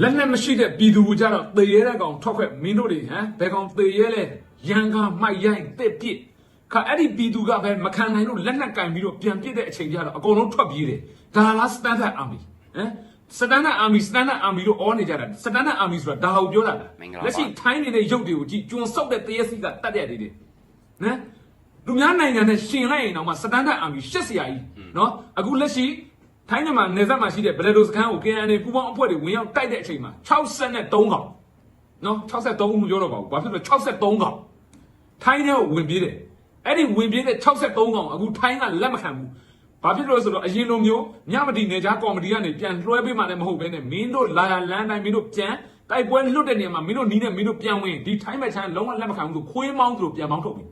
လက်နဲ့မရှိတဲ့ပြည်သူကြတော့သေရဲတဲ့ကောင်ထွက်ခွက်မင်းတို့တွေဟမ်ဘယ်ကောင်သေရဲလဲရန်ကမိုက်ရိုင်းတစ်ပစ်ခါအဲ့ဒီပြည်သူကပဲမခံနိုင်လို့လက်နဲ့ကင်ပြီးတော့ပြန်ပစ်တဲ့အချိန်ကျတော့အကုန်လုံးထွက်ပြေးတယ်ဒါလားစတန်ဒတ်အာမီဟမ်စတန်ဒတ်အာမီစတန်ဒတ်အာမီတို့အောနေကြတာစတန်ဒတ်အာမီဆိုတာဒါကိုပြောတာလားမင်္ဂလာပါလက်ရှိထိုင်းနေတဲ့ရုပ်တွေကိုကြည့်ကျွန်းဆုပ်တဲ့တရက်စီကတတ်တဲ့တွေတွေနော်လူများနိုင်ငံနဲ့ရှင်လိုက်ရင်တော့မှစတန်ဒတ်အာမီရှက်စရာကြီးနော်အခုလက်ရှိ ထိုင်းနိုင်ငံနေဆက်မှာရှိတဲ့ဘလက်ဒိုစခန်းကို KNA ပူးပေါင်းအဖွဲ့တွေဝင်ရောက်တိုက်တဲ့အချိန်မှာ63ကောင်နော်63ဦးမပြောတော့ပါဘူးဘာဖြစ်လို့63ကောင်ထိုင်းထဲကိုဝင်ပြေးတယ်အဲ့ဒီဝင်ပြေးတဲ့63ကောင်အခုထိုင်းကလက်မခံဘူးဘာဖြစ်လို့ဆိုတော့အရင်လိုမျိုးညမတီနေကြားကော်မတီကနေပြန်လွှဲပေးမှလည်းမဟုတ်ဘဲနဲ့မင်းတို့လာရလမ်းတိုင်းမင်းတို့ပြန်တိုက်ပွဲလွတ်တဲ့နေရာမှာမင်းတို့နီးနဲ့မင်းတို့ပြန်ဝင်ဒီထိုင်းမဲ့ချမ်းလုံးဝလက်မခံဘူးဆိုခွေးမောင်းသူတို့ပြန်မောင်းထုတ်ပြီ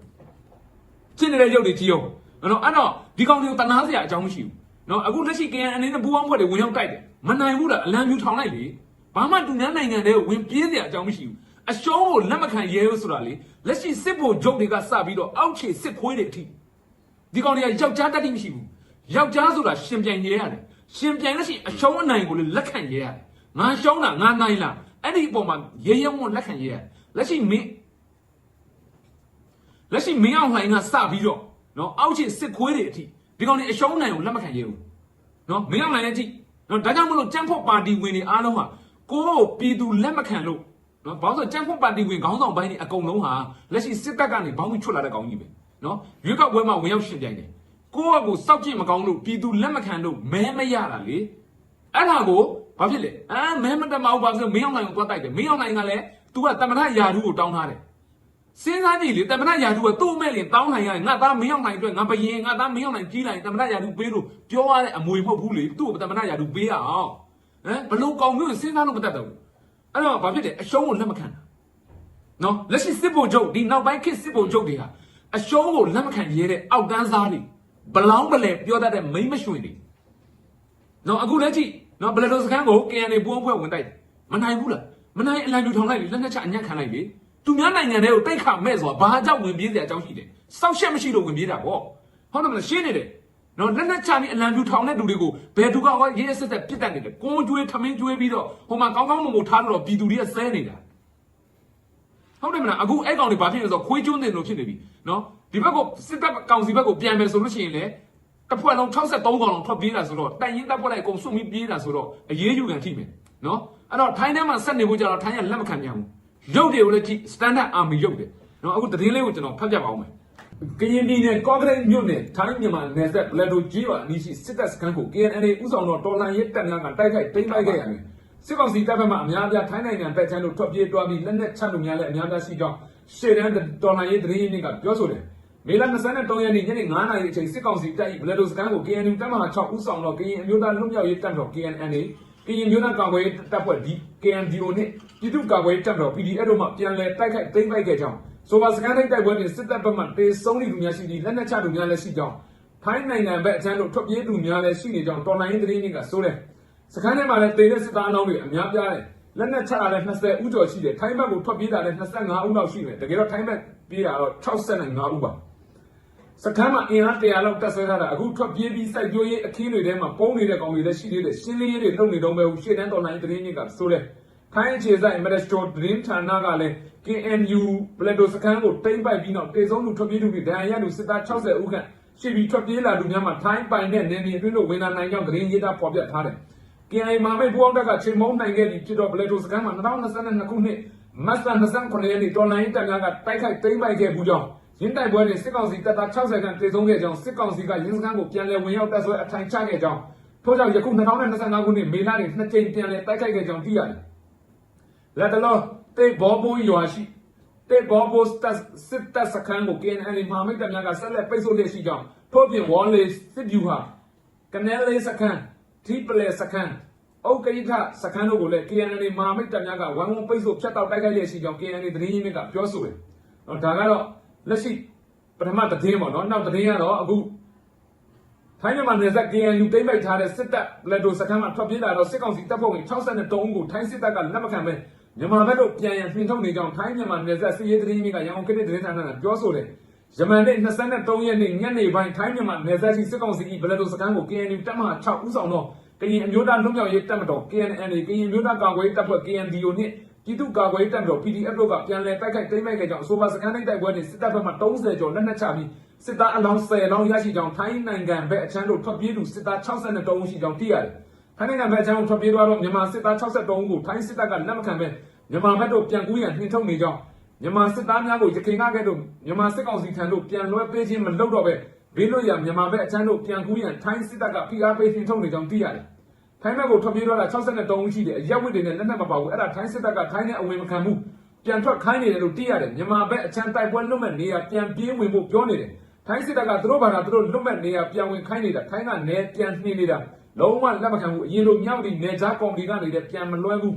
ရှင်းနေတဲ့ရုပ်တွေကြည့်အောင်အဲ့တော့ဒီကောင်တွေကိုတနာစရာအကြောင်းမရှိဘူး နော်အခုလက်ရှိ KN အနေနဲ့ဘူအောင်ဖွဲ့တွေဝင်ရောက်တိုက်တယ်မနိုင်ဘူးလားအလံပြူထောင်လိုက်လေဘာမှတူနန်းနိုင်ငံတွေကိုဝင်ပြေးစရာအကြောင်းမရှိဘူးအရှုံးကိုလက်မခံရဲလို့ဆိုတာလေလက်ရှိစစ်ဖို့ဂျုတ်တွေကစပြီးတော့အောက်ခြေစစ်ခွေးတွေအထိဒီကောင်တွေကယောက်ျားတတ်တိမရှိဘူးယောက်ျားဆိုတာရှင်ပြိုင်ရဲရတယ်ရှင်ပြိုင်လို့ရှိရင်အရှုံးအနိုင်ကိုလေလက်ခံရဲရတယ်ငါရှုံးတာငါနိုင်လားအဲ့ဒီအပေါ်မှာရဲရဲမွန်လက်ခံရဲရတယ်လက်ရှိမင်းလက်ရှိမင်းအောင်လှိုင်ကစပြီးတော့နော်အောက်ချစ်စစ်ခွေးတွေအထိ ဒီကောင်တွေအရှုံးနိုင်ကိုလက်မခံရဘူးနော်မင်းအောင်လှိုင်လည်းအထိနော်ဒါကြောင့်မလို့ကြမ်းဖို့ပါတီဝင်တွေအားလုံးဟာကိုယ့်ကိုပြည်သူလက်မခံလို့နော်ဘာလို့ဆိုကြမ်းဖို့ပါတီဝင်ခေါင်းဆောင်ပိုင်းတွေအကုန်လုံးဟာလက်ရှိစစ်တပ်ကနေဘောင်းပြီးချွတ်လာတဲ့ကောင်ကြီးပဲနော်ရွေးကောက်ပွဲမှာဝင်ရောက်ရှင်ပြိုင်တယ်ကိုယ့်အကိုစောက်ကြည့်မကောင်းလို့ပြည်သူလက်မခံလို့မဲမရတာလေအဲ့ဒါကိုဘာဖြစ်လဲအာမဲမတမအောင်ပါဆိုမင်းအောင်လှိုင်ကိုတွားတိုက်တယ်မင်းအောင်လှိုင်ကလည်း तू ကတမန်ထယာဓုကိုတောင်းထားတယ် စဉ်းစားကြည့်လေတမန်ရာထူးကသူ့မဲ့လင်တောင်းနိုင်ရတယ်ငါသားမင်းအောင်နိုင်အတွက်ငါဘယင်ငါသားမင်းအောင်နိုင်ကြီးလိုက်တမန်ရာထူးပေးလို့ပြောရတဲ့အမွေမဟုတ်ဘူးလေသူ့ကိုတမန်ရာထူးပေးရအောင်ဟမ်ဘလို့ကောင်းမျိုးစဉ်းစားလို့မတတ်တော့ဘူးအဲ့တော့ဘာဖြစ်လဲအရှုံးကိုလက်မခံတာနော်လက်ရှိစစ်ဖို့ချုပ်ဒီနောက်ပိုင်းခေတ်စစ်ဖို့ချုပ်တွေဟာအရှုံးကိုလက်မခံရဲတဲ့အောက်တန်းစားတွေဘလောင်းဘလဲပြောတတ်တဲ့မိမ့်မရွှင်တွေနော်အခုလက်ကြည့်နော်ဘလက်တော်စကန်ကို KNA ပူအောင်ဖွဲ့ဝင်တိုက်တယ်မနိုင်ဘူးလားမနိုင်အလံပြူထောင်လိုက်လေလက်နဲ့ချအညံ့ခံလိုက်လေ သူများနိုင်ငံတွေကိုတိတ်ခါမဲ့ဆိုတာဘာကြောင့်ဝင်ပြေးစရာအကြောင်းရှိတယ်။စောက်ရှက်မရှိလို့ဝင်ပြေးတာပေါ့။ဟုတ်တယ်မလားရှင်းနေတယ်။နော်လက်နဲ့ချပြီးအလံပြူထောင်တဲ့လူတွေကိုဘယ်သူကဟောရေးစစ်တဲ့ပြစ်တတ်နေတယ်။ကိုကျွေးထမင်းကျွေးပြီးတော့ဟိုမှာကောင်းကောင်းမွန်မွန်ထားလို့ပြည်သူတွေကဆဲနေတာ။ဟုတ်တယ်မလားအခုအဲ့ကောင်တွေဘာဖြစ်လဲဆိုတော့ခွေးကျွန်းနေလို့ဖြစ်နေပြီ။နော်ဒီဘက်ကစစ်တပ်ကောင်စီဘက်ကိုပြန်မယ်ဆိုလို့ရှိရင်လေတစ်ဖွဲ့လုံး63ကောင်လုံးထွက်ပြေးတာဆိုတော့တိုင်ရင်တပ်ဖွဲ့လိုက်အကုန်စွန့်ပြီးပြေးတာဆိုတော့အရေးယူခံထိမယ်နော်အဲ့တော့ထိုင်းထဲမှာဆက်နေဖို့ကြတော့ထိုင်းကလက်မခံပြန်ဘူး ရုပ်တွေကိုလည်းကြည့် standard army ရုပ်တယ်နော်အခုသတင်းလေးကိုကျွန်တော်ဖတ်ပြပါအောင်မယ်ကရင်ပြည်နယ်ကော့ကရိတ်မြို့နယ်ထိုင်းမြန်မာနယ်စပ်ဘလက်ဒိုကြီးပါအနီးရှိစစ်တပ်စခန်းကို KNL ဥဆောင်တော့တော်လှန်ရေးတပ်များကတိုက်ခိုက်သိမ်းပိုက်ခဲ့ရတယ်စစ်ကောင်စီတပ်ဖက်မှအများအပြားထိုင်းနိုင်ငံတပ်ချမ်းတို့ထွက်ပြေးတွားပြီးလက်နက်ချမှုများလည်းအများအပြားရှိကြောင်းရှေ့တန်းတော်လှန်ရေးသတင်းရင်းကပြောဆိုတယ်မေလ23ရက်နေ့ညနေ9:00နာရီအချိန်စစ်ကောင်စီတပ်၏ဘလက်ဒိုစကန်ကို KNU တပ်မဟာ6ဦးဆောင်တော့ကရင်အမျိုးသားလွတ်မြောက်ရေးတပ်တော် KNNA ကရင်မျိုးသားကာကွယ်ရေးတပ်ဖွဲ့ D KNDO နှင့်ပြည်သူ့ကာကွယ်ရေးတပ်တော် PDF တို့မှပြန်လည်တိုက်ခိုက်သိမ်းပိုက်ခဲ့ကြောင်းဆိုပါစကန်တိုက်တိုက်ပွဲတွင်စစ်တပ်ဘက်မှတေဆုံးလူများရှိပြီးလက်နက်ချလူများလည်းရှိကြောင်းထိုင်းနိုင်ငံဘက်အချမ်းတို့ထွက်ပြေးသူများလည်းရှိနေကြောင်းတော်လိုင်းသတင်းတွေကဆိုတယ်စကန်ထဲမှာလည်းတေတဲ့စစ်သားအလောင်းတွေအများပြားတယ်လက်နက်ချတာလည်း20ဦးကျော်ရှိတယ်ထိုင်းဘက်ကိုထွက်ပြေးတာလည်း25ဦးလောက်ရှိတယ်တကယ်တော့ထိုင်းဘက်ပြေးတာတော့65ဦးပါ စခန်းမှာအင်အား100လောက်တက်ဆွဲထားတာအခုထွက်ပြေးပြီးစိုက်ပျိုးရေးအခင်းတွေထဲမှာပုံနေတဲ့ကောင်တွေလည်းရှိသေးတယ်ရှင်းလင်းရေးတွေလုပ်နေတော့ပဲရှေ့တန်းတော်လိုင်းသတင်းတွေကဆိုလဲခိုင်းအခြေဆိုင်မက်စတိုသတင်းဌာနကလည်း KNU ဘလက်ဒိုစခန်းကိုတိမ့်ပိုက်ပြီးနောက်တေဆုံးလူထွက်ပြေးသူတွေဒဏ်ရာရလူစစ်သား60ဦးခန့်ရှိပြီးထွက်ပြေးလာလူများမှာထိုင်းပိုင်တဲ့နေနေအတွင်းတို့ဝင်လာနိုင်ကြောင်းသတင်းရေးသားဖော်ပြထားတယ် KNI မှာမိတ်ပူအောင်တက်ကချိန်မုံနိုင်ခဲ့ပြီးဖြစ်တော့ဘလက်ဒိုစခန်းမှာ2022ခုနှစ်မတ်လ29ရက်နေ့တော်လိုင်းတပ်များကတိုက်ခိုက်သိမ်းပိုက်ခဲ့ဘူးကြောင်း ရင်းတိုက်ပွဲတွင်စစ်ကောင်စီတပ်သား60ခန့်တေဆုံးခဲ့ကြောင်းစစ်ကောင်စီကရင်းစခန်းကိုပြန်လည်ဝင်ရောက်တပ်ဆွဲအထိုင်ချခဲ့ကြောင်းထို့ကြောင့်ယခု2025ခုနှစ်မေလတွင်နှစ်ကြိမ်ပြန်လည်တိုက်ခိုက်ခဲ့ကြောင်းသိရတယ်။လက်တလောတေဘောဘိုးရွာရှိတေဘောဘိုစတက်စစ်တပ်စခန်းကို KNL မဟာမိတ်တပ်များကဆက်လက်ပိတ်ဆို့လျက်ရှိကြောင်းထို့ပြင်ဝေါ်လေးစစ်ဗျူဟာကနေလေးစခန်းဒီပလေစခန်းအုတ်ကိထစခန်းတို့ကိုလည်း KNL မဟာမိတ်တပ်များကဝိုင်းဝန်းပိတ်ဆို့ဖျက်တောက်တိုက်ခိုက်လျက်ရှိကြောင်း KNL သတင်းရင်းမြစ်ကပြောဆိုတယ်။တော့ဒါကတော့ လက်ရှိပထမသတင်းပေါ့နော်နောက်သတင်းကတော့အခုထိုင်းမြန်မာနယ်စပ် KNU တိမ့်ပိုက်ထားတဲ့စစ်တပ်လက်ဒိုစခန်းမှာထွက်ပြေးလာတော့စစ်ကောင်စီတပ်ဖွဲ့ဝင်63ဦးကိုထိုင်းစစ်တပ်ကလက်မခံပဲမြန်မာဘက်တို့ပြန်ရန်နှင်ထုတ်နေကြောင်းထိုင်းမြန်မာနယ်စပ်စစ်ရေးသတင်းတွေကရန်ကုန်ခေတ်သတင်းဌာနကပြောဆိုတယ်ယမန်နေ့23ရက်နေ့ညနေပိုင်းထိုင်းမြန်မာနယ်စပ်ရှိစစ်ကောင်စီ၏ဘလက်ဒိုစခန်းကို KNU တပ်မဟာ6ဦးဆောင်တော့ကရင်အမျိုးသားလွတ်မြောက်ရေးတပ်မတော် KNN ကရင်မျိုးသားကာကွယ်ရေးတပ်ဖွဲ့ KNDO နှင့် ပြည်သူ့ကာကွယ်ရေးတပ်မတော် PDF တို့ကပြန်လည်တိုက်ခိုက်တိမ့်မိုက်ခဲ့ကြောင်းအဆိုပါစကန်တိုက်ပွဲတွင်စစ်တပ်ဘက်မှ30ကျော်လက်နက်ချပြီးစစ်သားအလောင်း10လောင်းရရှိကြောင်းထိုင်းနိုင်ငံဘက်အချမ်းတို့ထွက်ပြေးသူစစ်သား62ဦးရှိကြောင်းသိရတယ်။ထိုင်းနိုင်ငံဘက်အချမ်းတို့ထွက်ပြေးသွားတော့မြန်မာစစ်သား62ဦးကိုထိုင်းစစ်တပ်ကလက်မခံဘဲမြန်မာဘက်တို့ပြန်ကူးရန်နှင်ထုတ်နေကြောင်းမြန်မာစစ်သားများကိုရခိုင်ကကဲ့သို့မြန်မာစစ်ကောင်စီထံသို့ပြန်လွှဲပေးခြင်းမလုပ်တော့ဘဲဘေးလွတ်ရာမြန်မာဘက်အချမ်းတို့ပြန်ကူးရန်ထိုင်းစစ်တပ်ကဖိအားပေးနှင်ထုတ်နေကြောင်းသိရတယ်။ ထိုင်းဘက်ကိုထွက်ပြေးတော့တာ63ဦးရှိတယ်အရက်ဝစ်တွေနဲ့လက်နက်မပါဘူးအဲ့ဒါထိုင်းစစ်တပ်ကထိုင်းနဲ့အဝင်မခံဘူးပြန်ထွက်ခိုင်းနေတယ်လို့သိရတယ်မြန်မာဘက်အချမ်းတိုက်ပွဲလွတ်မဲ့နေရပြန်ပြေးဝင်ဖို့ပြောနေတယ်ထိုင်းစစ်တပ်ကသူတို့ဘာသာသူတို့လွတ်မဲ့နေရပြန်ဝင်ခိုင်းနေတာထိုင်းကနေပြန်နှင်းနေတာလုံးဝလက်မခံဘူးအရင်လိုမြောက်ဒီနေကြားကော်မတီကနေလည်းပြန်မလွှဲဘူး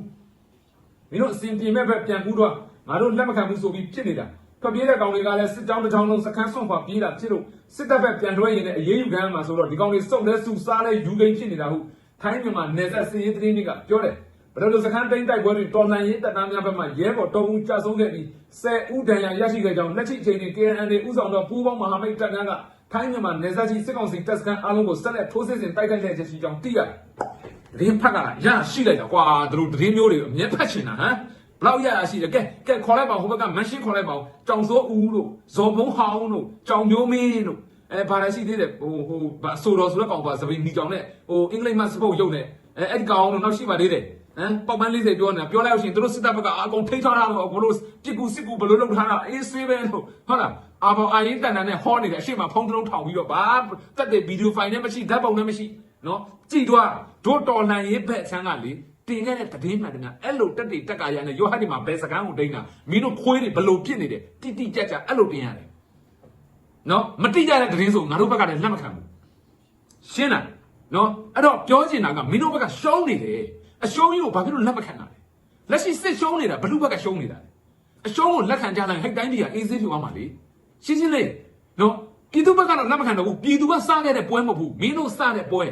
မင်းတို့အစဉ်ပြေမဲ့ဘက်ပြန်ကူးတော့ငါတို့လက်မခံဘူးဆိုပြီးဖြစ်နေတာထွက်ပြေးတဲ့ကောင်တွေကလည်းစစ်ကြောင်းတစ်ကြောင်းလုံးစခန်းဆွန့်ခွာပြေးတာဖြစ်လို့စစ်တပ်ဘက်ပြန်လွှဲရင်လည်းအရေးယူခံရမှာဆိုတော့ဒီကောင်တွေစုံလဲစုစားလဲယူကိန်းဖြစ်နေတာဟုတ် ထိုင်းမြန်မာနယ်စပ်စီးရေးသတင်းတွေကပြောတယ်ဘယ်လိုစခန်းတိန်တိုက်ပွဲတွေတော်လှန်ရေးတပ်သားများဘက်မှရဲဘော်တော်ဦးကြဆုံးခဲ့ပြီး10ဦးဒဏ်ရာရရှိခဲ့ကြောင်းလက်ရှိအချိန်တွင် KNN ဥဆောင်သောပူးပေါင်းမဟာမိတ်တပ်များကထိုင်းမြန်မာနယ်စပ်ရှိစစ်ကောင်စီတပ်စခန်းအားလုံးကိုဆက်လက်ထိုးစစ်ဆင်တိုက်ခိုက်ခဲ့ခြင်းရှိကြောင်းသိရတယ်။သတင်းဖက်ကရရှိလိုက်တာကွာသူတို့သတင်းမျိုးတွေအမျက်ဖက်ချင်တာဟမ်ဘလောက်ရရရှိတယ်ကဲကဲခေါ်လိုက်ပါဟိုဘက်ကမန်ရှင်းခေါ်လိုက်ပါဦးကြောင်စိုးဦးတို့ဇော်ဘုံဟောင်းတို့ကြောင်မျိုးမင်းတို့ အဲဘာလဲရှိသေးတယ်ဟိုဟိုဘာဆိုတော်ဆိုတဲ့ကောင်ပါစပိန်ဒီကြောင်နဲ့ဟိုအင်္ဂလိပ်မစပုတ်ရုပ်နဲ့အဲအဲ့ဒီကောင်တို့နောက်ရှိပါသေးတယ်ဟမ်ပေါက်ပန်း40ပြောနေတာပြောလိုက်လို့ရှိရင်တို့စစ်တပ်ဘက်ကအကုန်ထိန်းထားတာတော့ဘလို့ပြစ်ကူစစ်ကူဘလို့လုပ်ထားတာအေးဆေးပဲလို့ဟုတ်လားအာဘောင်အာရင်တန်တန်နဲ့ဟောနေတယ်အရှိမဖုံးတလုံးထောင်ပြီးတော့ဘာတက်တဲ့ဗီဒီယိုဖိုင်နဲ့မရှိဓာတ်ပုံနဲ့မရှိနော်ကြည်သွားတို့တော်လှန်ရေးဘက်ဆန်းကလေတင်ခဲ့တဲ့တည်င်းမှန်တယ်များအဲ့လိုတက်တေတက်ကရနဲ့ယောဟန်ဒီမှာဘယ်စကန်းကိုတိန်းတာမင်းတို့ခွေးတွေဘလို့ပြစ်နေတယ်တိတိကြကြအဲ့လိုတင်ရတယ် နော်မတိကြတဲ့တည်င်းဆိုငါတို့ဘက်ကလည်းလက်မခံဘူးရှင်းလားနော်အဲ့တော့ပြောချင်တာကမင်းတို့ဘက်ကရှုံးနေတယ်အရှုံးကြီးကိုဘာဖြစ်လို့လက်မခံတာလဲလက်ရှိစစ်ရှုံးနေတာဘလူဘက်ကရှုံးနေတာလဲအရှုံးကိုလက်ခံကြတိုင်းဟိတ်တိုင်းကြီးကအေးဆေးဖြူသွားမှာလေရှင်းရှင်းလေးနော်ပြည်သူဘက်ကတော့လက်မခံတော့ဘူးပြည်သူကစခဲ့တဲ့ပွဲမဟုတ်ဘူးမင်းတို့စတဲ့ပွဲ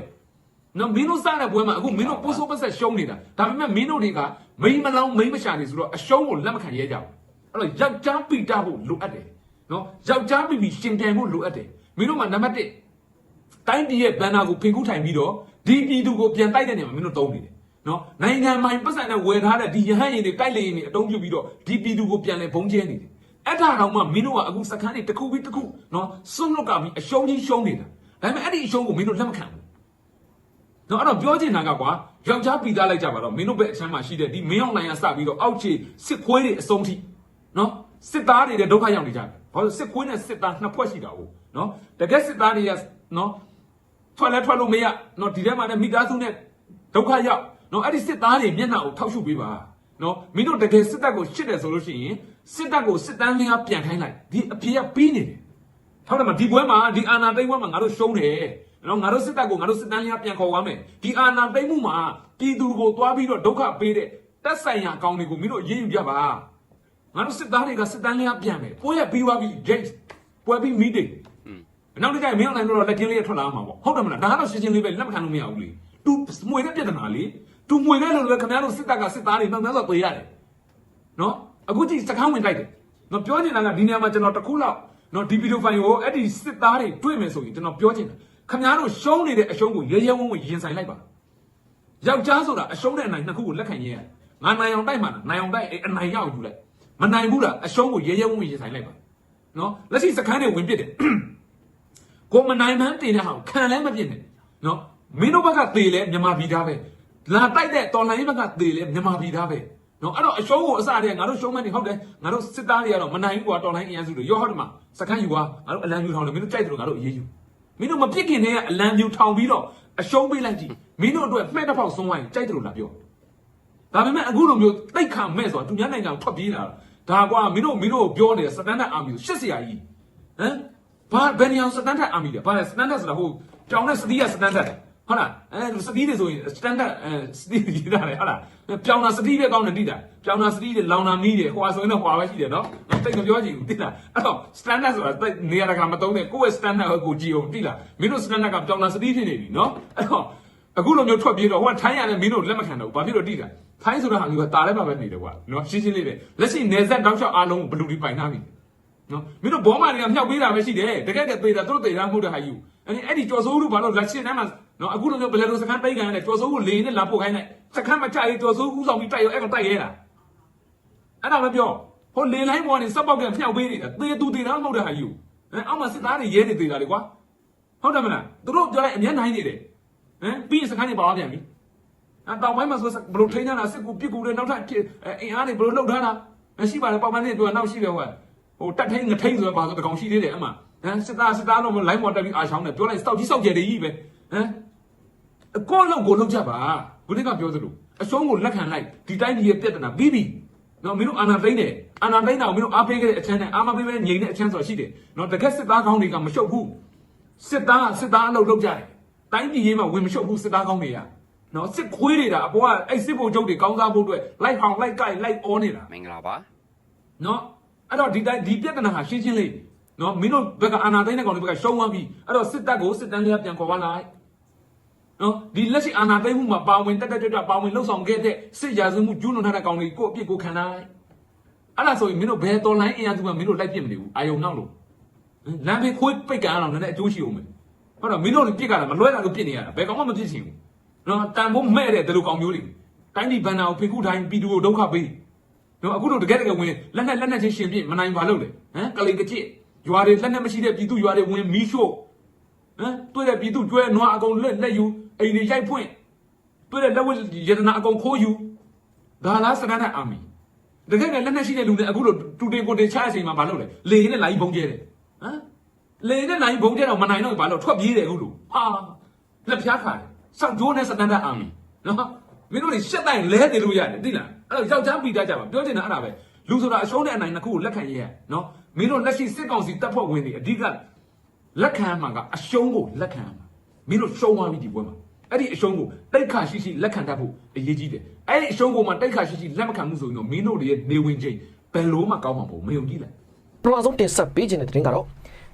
နော်မင်းတို့စားတဲ့ပွဲမှာအခုမင်းတို့ပိုးဆိုးပတ်ဆက်ရှုံးနေတာဒါပေမဲ့မင်းတို့တွေကမိန်မလောင်မိန်မရှာနေဆိုတော့အရှုံးကိုလက်မခံရဲကြဘူးအဲ့တော့ယောက်ျားပီတာဖို့လိုအပ်တယ် နော်ယောက်ျားပီပီရှင်ပြန်ဖို့လိုအပ်တယ်မင်းတို့မှာနံပါတ်1တိုင်းပြည်ရဲ့ဘန်နာကိုဖင်ကူးထိုင်ပြီးတော့ဒီပြည်သူကိုပြန်တိုက်တဲ့နေရာမှာမင်းတို့တုံးနေတယ်နော်နိုင်ငံမိုင်ပတ်စံနဲ့ဝယ်ထားတဲ့ဒီရဟန်းရင်တွေတိုက်လေရင်တွေအတုံးပြုတ်ပြီးတော့ဒီပြည်သူကိုပြန်လဲဘုံကျဲနေတယ်အဲ့ဒါတော့မှမင်းတို့ကအခုစကန်းတွေတစ်ခုပြီးတစ်ခုနော်စွန့်လွတ်ကပြီးအရှုံးကြီးရှုံးနေတာဒါပေမဲ့အဲ့ဒီအရှုံးကိုမင်းတို့လက်မခံဘူးနော်အဲ့တော့ပြောချင်တာကကွာယောက်ျားပီသားလိုက်ကြပါတော့မင်းတို့ဘက်အချမ်းမှာရှိတဲ့ဒီမင်းအောင်နိုင်ရစပြီးတော့အောက်ခြေစစ်ခွေးတွေအစုံထိနော်စစ်သားတွေလည်းဒုက္ခရောက်နေကြတယ် ဘာလို့စစ်ခွေးနဲ့စစ်သားနှစ်ဖွဲ့ရှိတာဟုတ်နော်တကယ်စစ်သားတွေကနော်ထွက်လဲထွက်လို့မရနော်ဒီထဲမှာလည်းမိသားစုနဲ့ဒုက္ခရောက်နော်အဲ့ဒီစစ်သားတွေမျက်နှာကိုထောက်ရှုပေးပါနော်မင်းတို့တကယ်စစ်တပ်ကိုရှစ်တယ်ဆိုလို့ရှိရင်စစ်တပ်ကိုစစ်တမ်းလင်းအားပြန်ခိုင်းလိုက်ဒီအပြေကပြီးနေတယ်ဟုတ်တယ်မဒီပွဲမှာဒီအာနာသိမ့်ပွဲမှာငါတို့ရှုံးတယ်နော်ငါတို့စစ်တပ်ကိုငါတို့စစ်တမ်းလျားပြန်ခေါ်သွားမယ်ဒီအာနာသိမ့်မှုမှာပြည်သူကိုသွားပြီးတော့ဒုက္ခပေးတဲ့တက်ဆိုင်ရာကောင်းတွေကိုမင်းတို့အရေးယူကြပါ ငါတို့စစ်သားတွေကစစ်တမ်းလျားပြန်မယ်ပွဲရပြီးသွားပြီ gate ပွဲပြီး meeting နောက်တစ်ကြိမ်မင်းအောင်နိုင်တော့လက်ကင်းလေးထွက်လာမှာပေါ့ဟုတ်တယ်မလားဒါကတော့ရှင်းရှင်းလေးပဲလက်မခံလို့မရဘူးလေ तू မွေတဲ့ပြဿနာလေ तू မွေတဲ့လို့လည်းခင်ဗျားတို့စစ်တပ်ကစစ်သားတွေမှန်မှန်ဆိုပေးရတယ်နော်အခုကြည့်စကန်းဝင်တိုက်တယ်နော်ပြောချင်တာကဒီနေရာမှာကျွန်တော်တစ်ခုလောက်နော်ဒီဗီဒီယိုဖိုင်ကိုအဲ့ဒီစစ်သားတွေတွေ့မယ်ဆိုရင်ကျွန်တော်ပြောချင်တယ်ခင်ဗျားတို့ရှုံးနေတဲ့အရှုံးကိုရဲရဲဝံ့ဝံ့ရင်ဆိုင်လိုက်ပါယောက်ျားဆိုတာအရှုံးတဲ့အနိုင်နှစ်ခုကိုလက်ခံရဲရတယ်ငါနိုင်အောင်တိုက်မှာလားနိုင်အောင်တိုက်အဲ့အနိုင်ရအောင်ယူလိုက် မနိုင်ဘူးလားအရှုံးကိုရဲရဲဝံ့ဝံ့ရင်ဆိုင်လိုက်ပါနော်လက်ရှိစကန်းတွေဝင်ပစ်တယ်ကိုမနိုင်မှန်းတင်တဲ့ဟာကိုခံလဲမပြစ်နဲ့နော်မင်းတို့ဘက်ကသေလဲမြန်မာပြည်သားပဲလာတိုက်တဲ့တော်လိုင်းဘက်ကသေလဲမြန်မာပြည်သားပဲနော်အဲ့တော့အရှုံးကိုအစတည်းကငါတို့ရှုံးမှန်းနေဟုတ်တယ်ငါတို့စစ်သားတွေကတော့မနိုင်ဘူးကွာတော်လိုင်းအင်အားစုတွေရောဟုတ်တယ်မှာစခန်းယူကွာငါတို့အလံယူထောင်တယ်မင်းတို့ကြိုက်တယ်လို့ငါတို့အေးအေးယူမင်းတို့မပြစ်ခင်တည်းကအလံယူထောင်ပြီးတော့အရှုံးပေးလိုက်ကြည့်မင်းတို့အတွက်မှဲ့တစ်ဖောက်ဆုံးသွားရင်ကြိုက်တယ်လို့လာပြောဒါပေမဲ့အခုလိုမျိုးတိတ်ခါမဲ့ဆိုတာသူများနိုင်ငံကိုထွက်ပြေးလာတာ ဒါကွာမင်းတို့မင်းတို့ပြောနေတဲ့စတန်ဒတ်အာမီကိုရှစ်ဆရာကြီးဟမ်ဘာဘယ်နေအောင်စတန်ဒတ်အာမီလဲဘာလဲစတန်ဒတ်ဆိုတာဟိုကြောင်နဲ့စတီးကစတန်ဒတ်ဟုတ်လားအဲစတီးတွေဆိုရင်စတန်ဒတ်အဲစတီးရေးတာလေဟုတ်လားပြောင်းတာစတီးပဲကောင်းတယ်တိတာပြောင်းတာစတီးတွေလောင်တာမီးတယ်ဟွာဆိုရင်တော့ဟွာပဲရှိတယ်နော်တိတ်မပြောချင်ဘူးတိလားအဲ့တော့စတန်ဒတ်ဆိုတာတိတ်နေရာတကာမသုံးတဲ့ကိုယ့်ရဲ့စတန်ဒတ်ကိုကြည့်အောင်တိလားမင်းတို့စတန်ဒတ်ကပြောင်းတာစတီးဖြစ်နေပြီနော်အဲ့တော့ အခုလိုမျိုးထွက်ပြေးတော့ဟိုကထိုင်းရနဲ့မင်းတို့လက်မခံတော့ဘူးဘာဖြစ်လို့တိတာထိုင်းဆိုတာဟာမျိုးကတာထဲမှာပဲနေတယ်ကွာနော်ရှင်းရှင်းလေးပဲလက်ရှိနေဆက်တောက်လျှောက်အားလုံးကိုဘလူဒီပိုင်ထားပြီနော်မင်းတို့ဘောမာတွေကမြောက်ပေးတာပဲရှိတယ်တကယ်တည်းသေးတာသူတို့သေးတာမဟုတ်တဲ့ဟာယူအဲ့ဒီအဲ့ဒီကြော်စိုးလို့ဘာလို့လက်ရှိထဲမှာနော်အခုလိုမျိုးဘယ်လိုစကန်တိတ်ခံရတယ်ကျော်စိုးကိုလေနဲ့လာပို့ခိုင်းလိုက်စကန်မကြရေးကျော်စိုးဦးဆောင်ပြီးတိုက်ရောအဲ့ကောင်တိုက်ရဲတာအဲ့ဒါမပြောဟိုလေလိုင်းပေါ်ကနေစက်ပေါက်ကဖျောက်ပေးနေတာသေသူသေတာမဟုတ်တဲ့ဟာယူဟမ်အောက်မှာစစ်သားတွေရဲနေသေးတာလေကွာဟုတ်တယ်မလားသူတို့ပြောလိုက်အမျက်နိုင်နေတယ် ဟမ်ပြီးရင်စကန်တွေပါသွားပြန်ပြီအဲ့တောင်ပိုင်းမှာဆိုဘလို့ထိန်းထားတာစစ်ကူပြစ်ကူတွေနောက်ထပ်အင်အားတွေဘလို့လှုပ်ထားတာမရှိပါနဲ့ပေါက်ပန်းနေပြောနောက်ရှိတယ်ဟိုဟိုတက်ထိန်ငထိန်ဆိုတော့ပါဆိုတကောင်ရှိသေးတယ်အမှဟမ်စစ်သားစစ်သားတော့လိုင်းပေါ်တက်ပြီးအာချောင်းတယ်ပြောလိုက်စောက်ကြီးစောက်ကြတယ်ကြီးပဲဟမ်အကောလောက်ကိုလောက်ကြပါဘုရားကပြောသလိုအရှုံးကိုလက်ခံလိုက်ဒီတိုင်းကြီးရဲ့ပြဿနာပြီးပြီနော်မင်းတို့အာနာသိမ့်တယ်အာနာသိမ့်တာကိုမင်းတို့အားပေးခဲ့တဲ့အချမ်းနဲ့အာမပေးမဲ့ငြိမ်တဲ့အချမ်းဆိုတာရှိတယ်နော်တကက်စစ်သားကောင်းတွေကမရှုပ်ဘူးစစ်သားစစ်သားအလုပ်လုပ်ကြတယ် တိုင်းပြည်ရေးမှာဝင်မရှုပ်ဘူးစစ်သားကောင်းတွေကနော်စစ်ခွေးတွေတာအပေါ်ကအဲ့စစ်ဘုံချုပ်တွေကောင်းစားဖို့အတွက်လိုက်ဟောင်လိုက်ကိုက်လိုက်အောနေတာမင်္ဂလာပါနော်အဲ့တော့ဒီတိုင်းဒီပြဿနာဟာရှင်းရှင်းလေးနော်မင်းတို့ဘက်ကအာနာသိန်းတဲ့ကောင်တွေဘက်ကရှုံးသွားပြီအဲ့တော့စစ်တပ်ကိုစစ်တမ်းလေးပြန်ခေါ်ပါလိုက်နော်ဒီလက်ရှိအာနာသိန်းမှုမှာပါဝင်တက်တက်ကြွကြွပါဝင်လှုပ်ဆောင်ခဲ့တဲ့စစ်ရာဇဝမှုကျူးလွန်ထားတဲ့ကောင်တွေကိုအပြစ်ကိုခံလိုက်အဲ့ဒါဆိုရင်မင်းတို့ဘယ်တော်လိုင်းအင်အားစုမှမင်းတို့လိုက်ပြစ်မနေဘူးအာယုံနောက်လို့လမ်းဘေးခွေးပိတ်ကန်အောင်လည်းအကျိုးရှိအောင်မယ် ဟုတ်တော့မင်းတို့ပြစ်ကြတာမလွဲတာလို့ပြစ်နေရတာဘယ်ကောင်မှမပြစ်ချင်ဘူးနော်တန်ဖို့မဲ့တဲ့ဒီလိုကောင်မျိုးတွေတိုင်းဒီဘန်နာကိုဖိခုတိုင်းပြည်သူကိုဒုက္ခပေးနော်အခုတော့တကယ်တကယ်ဝင်လက်နဲ့လက်နဲ့ချင်းရှင်ပြမနိုင်ပါလို့လေဟမ်ကလေးကကြစ်ရွာတွေလက်နဲ့မရှိတဲ့ပြည်သူရွာတွေဝင်မီးရှို့ဟမ်တွေ့တဲ့ပြည်သူကျွဲနွားအကုန်လက်လက်ယူအိမ်တွေရိုက်ဖွင့်တွေ့တဲ့လက်ဝဲရတနာအကုန်ခိုးယူဒါလားစကန်တဲ့အာမီတကယ်ကလက်နဲ့ရှိတဲ့လူတွေအခုလို့တူတင်ကိုတင်ချအချိန်မှာမလုပ်လေလေနဲ့လာကြီးဘုံကျဲတယ်ဟမ် လေနဲ့လာကြီးဘုံကျဲတော့မနိုင်တော့ဘာလို့ထွက်ပြေးတယ်အခုလို့ဟာလက်ဖျားခါတယ်စောက်ဂျိုးနဲ့စကန်တဲ့အာမီနော်မင်းတို့တွေရှက်တိုင်းလဲနေလို့ရတယ်သိလားအဲ့တော့ယောက်ျားပီတတ်ကြပါပြောချင်တာအဲ့ဒါပဲလူဆိုတာအရှုံးတဲ့အနိုင်နှစ်ခုကိုလက်ခံရရနော်မင်းတို့လက်ရှိစစ်ကောင်စီတပ်ဖွဲ့ဝင်တွေအဓိကလက်ခံမှာကအရှုံးကိုလက်ခံမှာမင်းတို့ရှုံးသွားပြီဒီပွဲမှာအဲ့ဒီအရှုံးကိုတိတ်ခါရှိရှိလက်ခံတတ်ဖို့အရေးကြီးတယ်အဲ့ဒီအရှုံးကိုမှတိတ်ခါရှိရှိလက်မခံမှုဆိုရင်တော့မင်းတို့တွေရဲ့နေဝင်ချိန်ဘယ်လို့မှကောင်းမှာမဟုတ်မယုံကြည်လိုက်ပထမဆုံးတင်ဆက်ပေးခြင်းတဲ့တင်ကတော့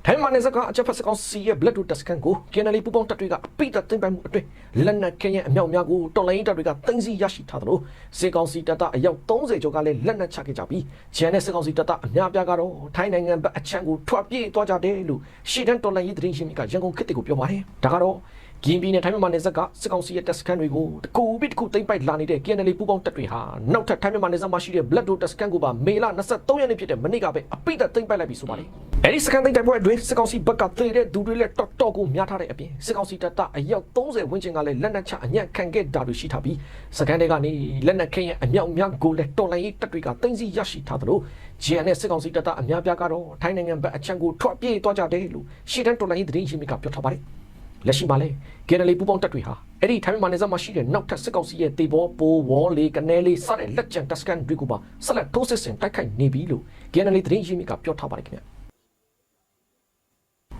ထိုင်းမန်နေစကအချက်ဖက်စကောင်စီရဲ့ Black to Tuscan ကို KNL ပူပေါင်းတပ်တွေကအပိတ်တ်သိမ်းပိုက်မှုအတွင်းလက်နက်ခဲရဲ့အမြောက်အများကိုတော်လိုင်းတပ်တွေကတင်းစီရရှိထားသလိုစေကောင်စီတပ်သားအယောက်30ကျော်ကလည်းလက်နက်ချခဲ့ကြပြီးဂျန်နဲ့စေကောင်စီတပ်သားအများပြားကတော့ထိုင်းနိုင်ငံဘက်အချမ်းကိုထွက်ပြေးသွားကြတယ်လို့ရှီတန်တော်လိုင်းရေးသတင်းရှင်ကရန်ကုန်ခေတ်ကိုပြောပါတယ်ဒါကတော့ ဂင်းပြည်နယ်ထိုင်းမြန်မာနယ်စပ်ကစစ်ကောင်စီရဲ့တပ်စခန်းတွေကိုတကူဘစ်တကူသိမ့်ပိုက်လာနေတဲ့ KNL ပူပေါင်းတပ်တွေဟာနောက်ထပ်ထိုင်းမြန်မာနယ်စပ်မှာရှိတဲ့ Black Dot တပ်စခန်းကိုပါမေလ23ရက်နေ့ဖြစ်တဲ့မနေ့ကပဲအပိတ်တ်သိမ့်ပိုက်လိုက်ပြီဆိုပါတယ်။အဲဒီစခန်းသိမ့်တိုက်ပွဲအတွင်းစစ်ကောင်စီဘက်ကသေတဲ့ဒူတွေလည်းတော်တော်ကိုများထားတဲ့အပြင်စစ်ကောင်စီတပ်သားအယောက်30ဝန်းကျင်ကလည်းလက်နက်ချအညံ့ခံခဲ့တာတွေရှိထားပြီးစခန်းတွေကနေလက်နက်ခင်းရဲ့အမြောက်အများကိုလည်းတော်လိုင်းရေးတပ်တွေကသိမ်းဆည်းရရှိထားသလို GN နဲ့စစ်ကောင်စီတပ်သားအများပြားကတော့ထိုင်းနိုင်ငံဘက်အချမ်းကိုထွက်ပြေးသွားကြတယ်လို့ရှီတန်တော်လိုင်းရေးသတင်းရှင်တွေကပြောထားပါတယ်။ လက်ရှိမှာလဲကယ်နလီပူပေါင်းတပ်တွေဟာအဲ့ဒီထိုင်းမြန်မာနယ်စပ်မှာရှိတဲ့နောက်ထပ်စစ်ကောင်စီရဲ့တေဘောပိုဝေါ်လေးကနေလေးစတဲ့လက်ကျန်တပ်စကန်တွေကိုပါဆက်လက်ထိုးစစ်ဆင်တိုက်ခိုက်နေပြီလို့ကယ်နလီသတင်းရင်းမြစ်ကပြောထားပါတယ်ခင်ဗျာ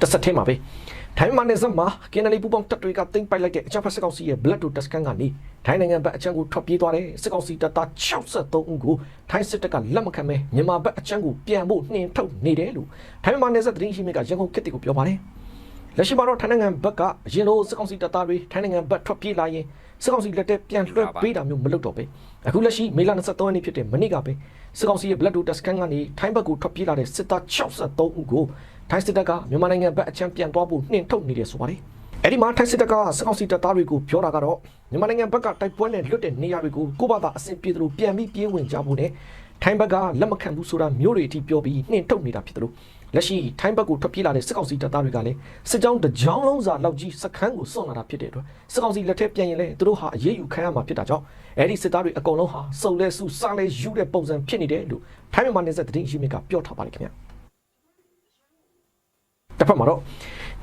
တဆက်ထဲမှာပဲထိုင်းမြန်မာနယ်စပ်မှာကယ်နလီပူပေါင်းတပ်တွေကတင်ပိုက်လိုက်တဲ့အကြမ်းဖက်စစ်ကောင်စီရဲ့ Black to တပ်စကန်ကနေထိုင်းနိုင်ငံဘက်အချမ်းကိုထွက်ပြေးသွားတဲ့စစ်ကောင်စီတပ်သား63ဦးကိုထိုင်းစစ်တပ်ကလက်မခံပဲမြန်မာဘက်အချမ်းကိုပြန်ဖို့နှင်ထုတ်နေတယ်လို့ထိုင်းမြန်မာနယ်စပ်သတင်းရင်းမြစ်ကရန်ကုန်ခေတ်ကိုပြောပါတယ် လက်ရှိမှာတော့ထိုင်းနိုင်ငံဘက်ကအရင်လိုစစ်ကောင်စီတပ်သားတွေထိုင်းနိုင်ငံဘက်ထွက်ပြေးလာရင်စစ်ကောင်စီလက်ထက်ပြန်လွှဲပေးတာမျိုးမလုပ်တော့ပဲအခုလက်ရှိမေလ23ရက်နေ့ဖြစ်တဲ့မနေ့ကပဲစစ်ကောင်စီရဲ့ Black Dot တပ်စကန်ကနေထိုင်းဘက်ကိုထွက်ပြေးလာတဲ့စစ်သား63ဦးကိုထိုင်းစစ်တပ်ကမြန်မာနိုင်ငံဘက်အချမ်းပြန်သွားဖို့နှင်ထုတ်နေတယ်ဆိုပါတယ်အဲ့ဒီမှာထိုင်းစစ်တပ်ကစစ်ကောင်စီတပ်သားတွေကိုပြောတာကတော့မြန်မာနိုင်ငံဘက်ကတိုက်ပွဲနဲ့လွတ်တဲ့နေရာတွေကိုကိုယ့်ဘာသာအဆင်ပြေသလိုပြန်ပြီးပြေးဝင်ကြဖို့နဲ့ထိုင်းဘက်ကလက်မခံဘူးဆိုတာမျိုးတွေအထိပြောပြီးနှင်ထုတ်နေတာဖြစ်တယ်လို့ လက်ရှိထိုင်းဘက်ကိုထွက်ပြေးလာတဲ့စစ်ကောင်စီတပ်သားတွေကလည်းစစ်ကြောင်းတစ်ကြောင်းလုံးစာလောက်ကြီးစခန်းကိုစွန့်လာတာဖြစ်တဲ့အတွက်စစ်ကောင်စီလက်ထက်ပြန်ရင်လည်းသူတို့ဟာအရေးယူခံရမှာဖြစ်တာကြောင့်အဲဒီစစ်သားတွေအကုန်လုံးဟာစုံလဲစုစားလဲယူတဲ့ပုံစံဖြစ်နေတယ်လို့ထိုင်းမြန်မာနယ်စပ်သတင်းရင်းမြစ်ကပြောထားပါတယ်ခင်ဗျာတစ်ဖက်မှာတော့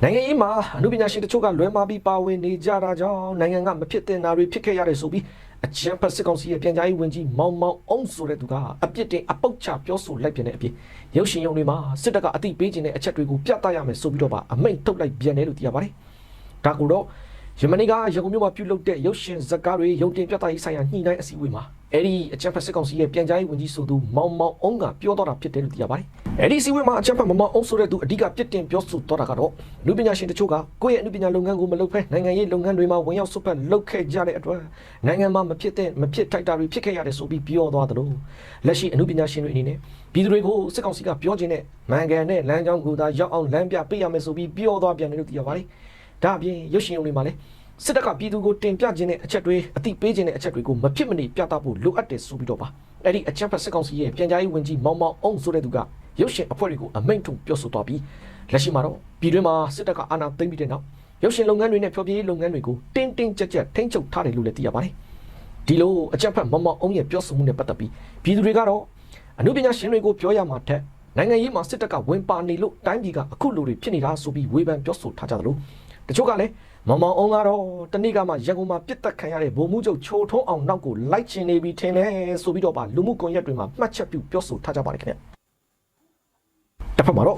နိုင်ငံရေးမှာအမှုပညာရှင်တချို့ကလွဲမှားပြီးပါဝင်နေကြတာကြောင့်နိုင်ငံကမဖြစ်တဲ့နာတွေဖြစ်ခဲ့ရတယ်ဆိုပြီး အချမ်းဖတ်စစ်ကောင်စီရဲ့ပြန်ကြားရေးဝန်ကြီးမောင်မောင်အောင်ဆိုတဲ့သူကအပြစ်တင်အပုတ်ချပြောဆိုလိုက်ပြန်တဲ့အပြင်ရုပ်ရှင်ရုံတွေမှာစစ်တပ်ကအတိပေးခြင်းတဲ့အချက်တွေကိုပြသရမယ်ဆိုပြီးတော့ပါအမိန့်ထုတ်လိုက်ပြန်တယ်လို့သိရပါတယ်။ဒါကူတော့ယမနီကရကုန်မြို့မှာပြုလုပ်တဲ့ရုပ်ရှင်ဇာတ်ကားတွေရုပ်တင်ပြသရေးဆိုင်ရာညှိနှိုင်းအစည်းအဝေးမှာ အဲ့ဒီအချမ်းဖတ်စစ်ကောင်စီရဲ့ပြန်ကြားရေးဝန်ကြီးဆိုသူမောင်မောင်အောင်ကပြောတော့တာဖြစ်တယ်လို့သိရပါတယ်။အဲ့ဒီအစည်းအဝေးမှာအချမ်းဖတ်မောင်မောင်အောင်ဆိုတဲ့သူအဓိကပြစ်တင်ပြောဆိုတော့တာကတော့လူပညာရှင်တချို့ကကိုယ့်ရဲ့အမှုပညာလုပ်ငန်းကိုမလုပ်ဖဲနိုင်ငံရေးလုပ်ငန်းတွေမှာဝင်ရောက်ဆွတ်ဖက်လုပ်ခဲ့ကြတဲ့အတွက်နိုင်ငံမှာမဖြစ်တဲ့မဖြစ်ထိုက်တာတွေဖြစ်ခဲ့ရတယ်ဆိုပြီးပြောသွားတယ်လို့လက်ရှိအမှုပညာရှင်တွေအနေနဲ့ပြည်သူတွေကိုစစ်ကောင်စီကပြောခြင်းနဲ့မန်ကန်နဲ့လမ်းကြောင်းကိုသာရောက်အောင်လမ်းပြပေးရမယ်ဆိုပြီးပြောသွားပြန်တယ်လို့သိရပါတယ်။ဒါအပြင်ရုပ်ရှင်ရုံတွေမှာလည်း စစ်တပ်ကပြည်သူကိုတင်ပြခြင်းတဲ့အချက်တွေအတိပေးခြင်းတဲ့အချက်တွေကိုမဖြစ်မနေပြသဖို့လိုအပ်တယ်ဆိုပြီးတော့ပါအဲ့ဒီအချက်ဖက်စစ်ကောင်စီရဲ့ပြန်ကြားရေးဝန်ကြီးမောင်မောင်အောင်ဆိုတဲ့သူကရုပ်ရှင်အဖွဲ့တွေကိုအမိန့်ထုတ်ပြောဆိုသွားပြီးလက်ရှိမှာတော့ပြည်တွင်းမှာစစ်တပ်ကအာဏာသိမ်းပြီးတဲ့နောက်ရုပ်ရှင်လုပ်ငန်းတွေနဲ့ဖျော်ဖြေရေးလုပ်ငန်းတွေကိုတင်းတင်းကြပ်ကြပ်ထိန်းချုပ်ထားတယ်လို့လည်းသိရပါတယ်ဒီလိုအချက်ဖက်မောင်မောင်အောင်ရဲ့ပြောဆိုမှုနဲ့ပတ်သက်ပြီးပြည်သူတွေကတော့အမှုပညာရှင်တွေကိုပြောရမှာထက်နိုင်ငံရေးမှာစစ်တပ်ကဝင်ပါနေလို့တိုင်းပြည်ကအခုလိုတွေဖြစ်နေတာဆိုပြီးဝေဖန်ပြောဆိုထားကြသလိုတချို့ကလည်း မောင်မောင်အောင်ကတော့တနေ့ကမှရန်ကုန်မှာပြစ်တက်ခံရတဲ့ဗိုလ်မှူးချုပ်ချိုထုံးအောင်နောက်ကိုလိုက်ချင်နေပြီထင်တယ်ဆိုပြီးတော့ပါလူမှုကွန်ရက်တွေမှာမှတ်ချက်ပြုပြောဆိုထားကြပါတယ်ခင်ဗျတစ်ဖက်မှာတော့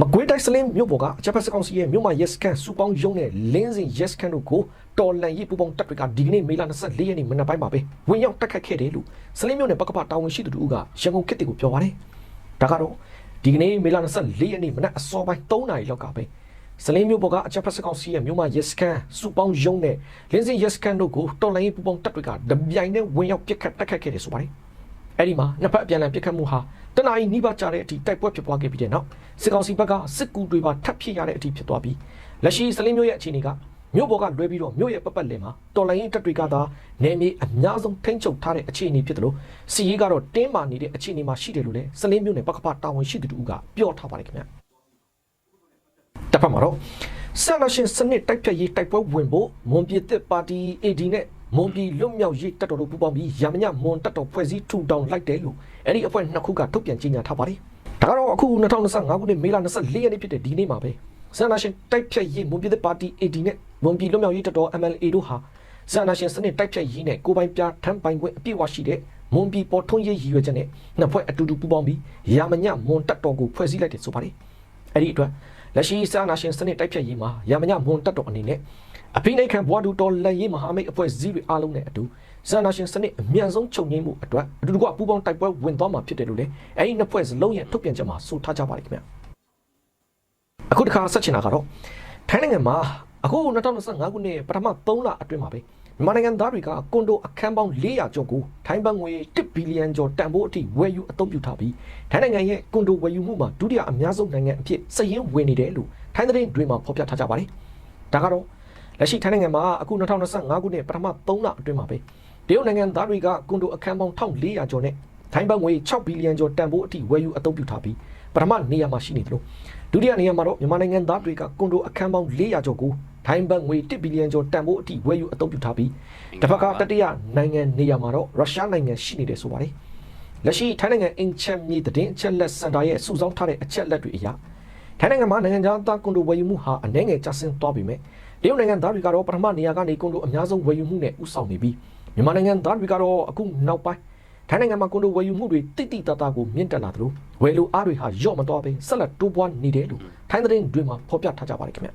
မကွေးတိုင်းစလင်းမြို့ပေါ်ကအချက်ဖက်စကောင်စီရဲ့မြို့မှာ yes can စူပေါင်းရုံးနဲ့လင်းစင် yes can တို့ကိုတော်လန်ရေးပူပေါင်းတပ်တွေကဒီကနေ့မေလ24ရက်နေ့မနက်ပိုင်းမှာပဲဝင်ရောက်တက်ခတ်ခဲ့တယ်လို့စလင်းမြို့နယ်ပကပတာဝန်ရှိသူတို့ကရန်ကုန်ခေတ်တွေကိုပြောပါတယ်ဒါကတော့ဒီကနေ့မေလ24ရက်နေ့မနက်အစောပိုင်း3နာရီလောက်ကပဲ စလင်းမြို့ပေါ်ကအချက်ဖက်စကောင်စီရဲ့မြို့မှာ yes can စူပေါင်းရုံးနဲ့လင်းစင် yes can တို့ကိုတော်လန်ရေးပူပေါင်းတပ်တွေကဒပြိုင်နဲ့ဝင်ရောက်ပစ်ခတ်တက်ခတ်ခဲ့တယ်ဆိုပါတယ်အဲ့ဒီမှာနှစ်ဖက်အပြန်အလှန်ပြစ်ခတ်မှုဟာတနအီနီးပါးကြတဲ့အထိတိုက်ပွဲဖြစ်ပွားခဲ့ပြီးတဲ့နောက်စစ်ကောင်စီဘက်ကစစ်ကူတွေပါထပ်ဖြစ်ရတဲ့အထိဖြစ်သွားပြီးလက်ရှိစလင်းမျိုးရဲ့အခြေအနေကမြို့ပေါ်ကလွဲပြီးတော့မြို့ရဲ့ပတ်ပတ်လည်မှာတော်လိုင်းရင်တပ်တွေကသာနေမြေအများဆုံးထိန်းချုပ်ထားတဲ့အခြေအနေဖြစ်တယ်လို့စီရေးကတော့တင်းမာနေတဲ့အခြေအနေမှာရှိတယ်လို့လည်းစလင်းမျိုးနဲ့ပကပတာဝန်ရှိသူတို့ကပြောထားပါတယ်ခင်ဗျာ တစ်ဖက်မှာတော့ဆန္ဒရှင်စနစ်တိုက်ဖြတ်ရေးတိုက်ပွဲဝင်ဖို့မွန်ပြည်သက်ပါတီ AD နဲ့မွန်ပြည်လွတ်မြောက်ရေးတပ်တော်တို့ပူးပေါင်းပြီးရမညမွန်တပ်တော်ဖွဲ့စည်းထူထောင်လိုက်တယ်လို့အဲ့ဒီအဖွဲ့နှစ်ခုကထုတ်ပြန်ကြေညာထားပါတယ်။ဒါကတော့အခု2025ခုနှစ်မေလ24ရက်နေ့ဖြစ်တဲ့ဒီနေ့မှာပဲဆန္ဒရှင်တိုက်ဖြတ်ရေးမွန်ပြည်သက်ပါတီ AD နဲ့မွန်ပြည်လွတ်မြောက်ရေးတပ်တော် MLA တို့ဟာဆန္ဒရှင်စနစ်တိုက်ဖြတ်ရေးနဲ့ကိုပိုင်ပြထမ်းပိုင်ခွင့်အပြည့်အဝရှိတဲ့မွန်ပြည်ပေါ်ထွန်းရေးရည်ရွယ်ချက်နဲ့နှစ်ဖွဲ့အတူတူပူးပေါင်းပြီးရမညမွန်တပ်တော်ကိုဖွဲ့စည်းလိုက်တယ်ဆိုပါတယ်။အဲ့ဒီအတွက် လက်ရှိဆန္ဒရှင်စနစ်တိုက်ဖြတ်ရေးမှာရမညမွန်တပ်တော်အနေနဲ့အဖိနှိတ်ခံဘွားတူတော်လက်ရေးမဟာမိတ်အဖွဲ့အစည်းတွေအားလုံးနဲ့အတူဆန္ဒရှင်စနစ်အမြန်ဆုံးချုပ်ငြိမ်းမှုအတွက်အတူတကွပူးပေါင်းတိုက်ပွဲဝင်သွားမှာဖြစ်တယ်လို့လည်းအဲဒီနှစ်ဖွဲ့စလုံးရဲ့ထုတ်ပြန်ချက်မှာဆိုထားကြပါတယ်ခင်ဗျအခုတစ်ခါဆက်ချင်တာကတော့ထိုင်းနိုင်ငံမှာအခု2025ခုနှစ်ပထမ3လအတွင်းမှာပဲ မြန်မာနိုင်ငံသားတွေကကွန်ဒိုအခန်းပေါင်း400ကျော်ကိုထိုင်းဘတ်ငွေ1ဘီလီယံကျော်တန်ဖိုးအထိဝယ်ယူအသုံးပြုထားပြီးထိုင်းနိုင်ငံရဲ့ကွန်ဒိုဝယ်ယူမှုမှာဒုတိယအများဆုံးနိုင်ငံအဖြစ်စည်ရင်းဝင်နေတယ်လို့ထိုင်းသတင်းတွေမှာဖော်ပြထားကြပါတယ်ဒါကတော့လက်ရှိထိုင်းနိုင်ငံမှာအခု2025ခုနှစ်ပထမ3လအတွင်းမှာပဲတရုတ်နိုင်ငံသားတွေကကွန်ဒိုအခန်းပေါင်း1400ကျော်နဲ့ထိုင်းဘတ်ငွေ6ဘီလီယံကျော်တန်ဖိုးအထိဝယ်ယူအသုံးပြုထားပြီး ပထမနေရာမှာရှိနေတယ်လို့ဒုတိယနေရာမှာတော့မြန်မာနိုင်ငံသားတွေကကွန်ဒိုအခန်းပေါင်း400ကျော်ကိုထိုင်းဘတ်ငွေ1ဘီလီယံကျော်တန်ဖိုးအထိဝယ်ယူအသုံးပြုထားပြီးတစ်ဖက်ကတတိယနိုင်ငံနေရာမှာတော့ရုရှားနိုင်ငံရှိနေတယ်ဆိုပါတယ်လက်ရှိထိုင်းနိုင်ငံအင်ချမ်မြေသတင်းအချက်လက်စင်တာရဲ့စုဆောင်းထားတဲ့အချက်လက်တွေအရထိုင်းနိုင်ငံမှာနိုင်ငံသားကွန်ဒိုဝယ်ယူမှုဟာအနည်းငယ်ကျဆင်းသွားပြီမဲ့တရုတ်နိုင်ငံသားတွေကတော့ပထမနေရာကနေကွန်ဒိုအများဆုံးဝယ်ယူမှုနဲ့ဥဆောင်နေပြီးမြန်မာနိုင်ငံသားတွေကတော့အခုနောက်ပိုင်း ထိုင်းနိုင်ငံမှာကွန်ဒိုဝယ်ယူမှုတွေတိတိတတ်တာကိုမြင့်တက်လာသလိုဝယ်လိုအားတွေဟာညော့မသွားဘဲဆက်လက်တိုးပွားနေတယ်လို့ထိုင်းသတင်းတွေမှာဖော်ပြထားကြပါတယ်ခင်ဗျ